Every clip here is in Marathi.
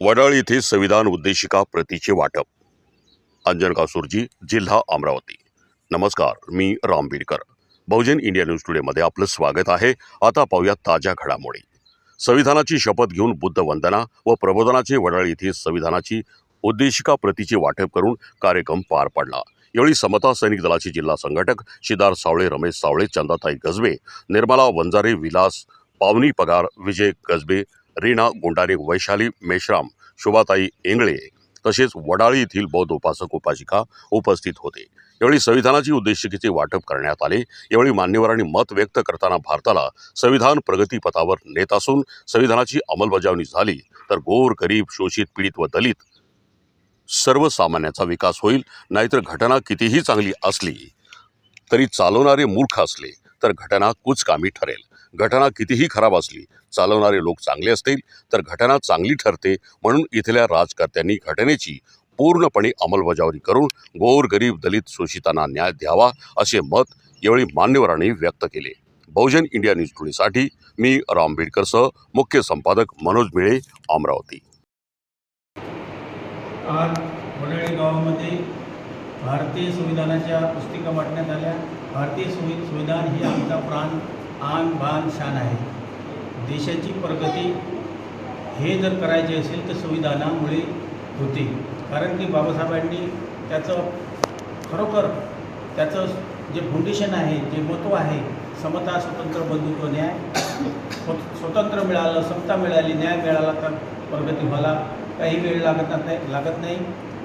वडाळ येथे संविधान उद्देशिका प्रतीचे वाटप. अंजनगाव सुरजी जिल्हा अमरावती. नमस्कार मी राम बिडकर बहुजन इंडिया न्यूज टुडेमध्ये आपलं स्वागत आहे. आता पाहूया ताज्या घडामोडी. संविधानाची शपथ घेऊन बुद्ध वंदना व प्रबोधनाचे वडाळ येथे संविधानाची उद्देशिका प्रतीचे वाटप करून कार्यक्रम पार पडला. यावेळी समता सैनिक दलाचे जिल्हा संघटक शिदार सावळे रमेश सावळे चंदाताई गजबे निर्मला वंजारे विलास पावनी पगार विजय गजबे रीना गुंडारे वैशाली मेश्राम शोभाताई इंगळे तसेच वडाळी येथील बौद्ध उपासक उपासिका उपस्थित होते. यावेळी संविधानाची उद्देशिकेचे वाटप करण्यात आले. यावेळी मान्यवरांनी मत व्यक्त करताना भारताला संविधान प्रगतीपथावर नेत असून संविधानाची अंमलबजावणी झाली तर गोर गरीब शोषित पीडित व दलित सर्वसामान्याचा विकास होईल. नाहीतर घटना कितीही चांगली असली तरी चालवणारे मूर्ख असले तर घटना कुचकामी ठरेल. घटना कितीही खराब असली चालवणारे लोक चांगले असतील तर घटना चांगली ठरते म्हणून इथल्या राजकर्त्यांनी घटनेची पूर्णपणे अंमलबजावणी करून गोरगरीब दलित शोषितांना न्याय द्यावा असे मत यावेळी मान्यवरांनी व्यक्त केले. बहुजन इंडिया न्यूज टुडेसाठी मी राम बिडकरसह मुख्य संपादक मनोज मिळे अमरावती. आज वडाळी गावामध्ये भारतीय संविधानाच्या पुस्तिका वाटण्यात आल्या. भारतीय संविधान ही आमचा प्राण आन बान शान आहे. देशाची प्रगती हे जर करायचे असेल तर संविधानामुळे होते. कारण की बाबासाहेबांनी त्याचं खरोखर त्याचं जे फाउंडेशन आहे जे महत्त्व आहे समता स्वतंत्र बंधुत्व न्याय स्व- स्वतंत्र मिळालं समता मिळाली न्याय मिळाला तर प्रगती व्हायला काही वेळ लागत नाही लागत नाही.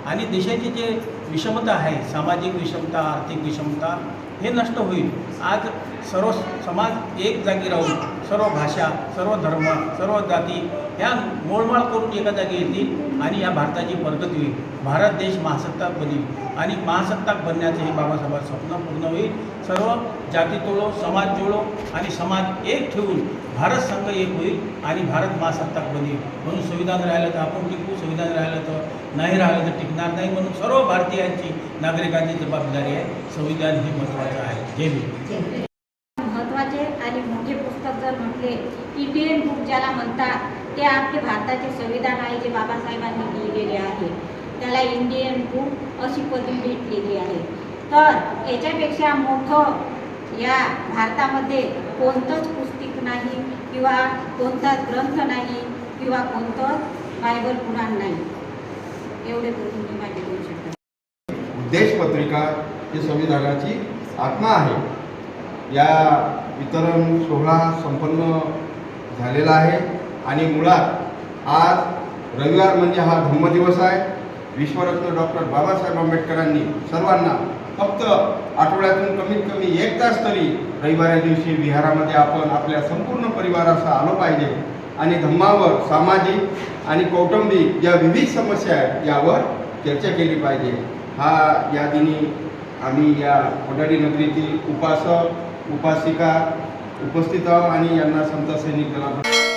आणि देशाची जे विषमता आहे सामाजिक विषमता आर्थिक विषमता हे नष्ट होईल. आज सर्व समाज एक जागी राहून सर्व भाषा सर्व धर्म सर्व जाती ह्या मोळमाळ करून एका जागी येतील आणि या भारताची प्रगती होईल. भारत देश महासत्ताक बनेल. आणि महासत्ताक बनण्याचं हे बाबासाहेबांचं स्वप्न पूर्ण होईल. सर्व जाती तोडो समाज जोडो आणि समाज एक ठेवून भारत संघ एक होईल आणि भारत महासत्ताक बनेल. म्हणून संविधान राहिलं तर आपण टिकू संविधान राहिलं तर नाही राहिलं तर टिकणार नाही म्हणून सर्व भारतीयांची नागरिकांची जबाबदारी आहे. संविधान हे महत्त्वाचं आहे. जय भीम महत्त्वाचे आणि मोठे पुस्तक जर म्हटले इंडियन बुक ज्याला म्हणतात ते आपले भारताचे संविधान आहे जे बाबासाहेबांनी लिहिलेले आहे. त्याला इंडियन बुक अशी पदवी भेटलेली आहे. तर याच्यापेक्षा मोठं या भारतामध्ये कोणतंच पुस्तक नाही किंवा कोणताच ग्रंथ नाही किंवा कोणतंच बायबल पुराण नाही. एवढे बोलून मी माहिती देऊ शकते. उद्देश पत्रिका ही संविधानाची आत्मा आहे. या वितरण सोहळा संपन्न झालेला आहे आणि मुळात आज रविवार म्हणजे हा धम्मदिवस आहे. विश्वरत्न डॉक्टर बाबासाहेब आंबेडकरांनी सर्वांना फक्त आठवड्यातून कमीत कमी एक तास तरी रविवारी दिवशी विहारामध्ये आपण आपल्या संपूर्ण परिवारासह आलो पाहिजे आणि धम्मावर सामाजिक आणि कौटुंबिक ज्या विविध समस्या आहेत यावर चर्चा केली पाहिजे. हा या दिनी आम्ही या कोडाडी नगरीतील उपासक उपासिका उपस्थित आहोत आणि यांना संत सैनिक दला